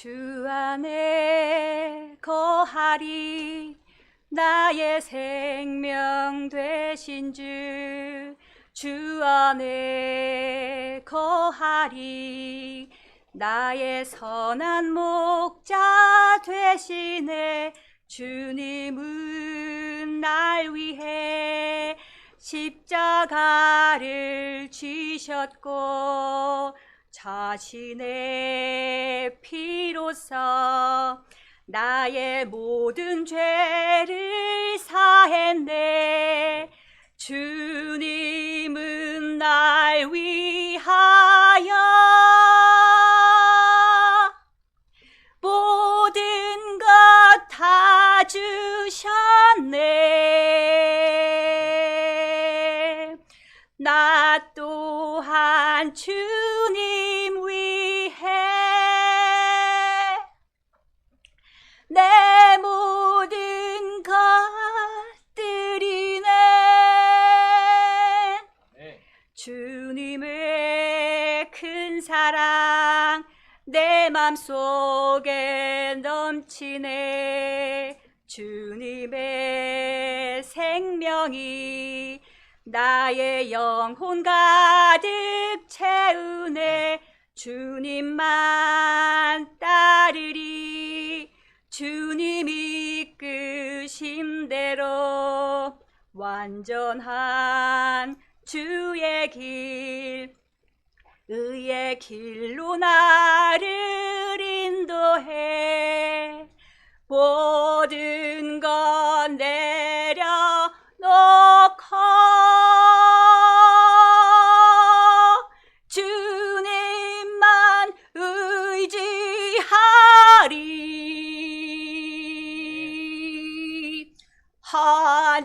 주 안에 거하리 나의 생명 되신 주, 주 안에 거하리 나의 선한 목자 되시네. 주님은 날 위해 십자가를 지셨고 자신의 피로써 나의 모든 죄를 사했네. 주님은 날 위하여 모든 것 다 주셨네. 나또 한 주님 위해 내 모든 것들이네 네. 주님의 큰 사랑 내 맘속에 넘치네 주님의 생명이 나의 영혼 가득 채우네 주님만 따르리. 주님 이끄신 대로 완전한 주의 길 의의 길로 나를 하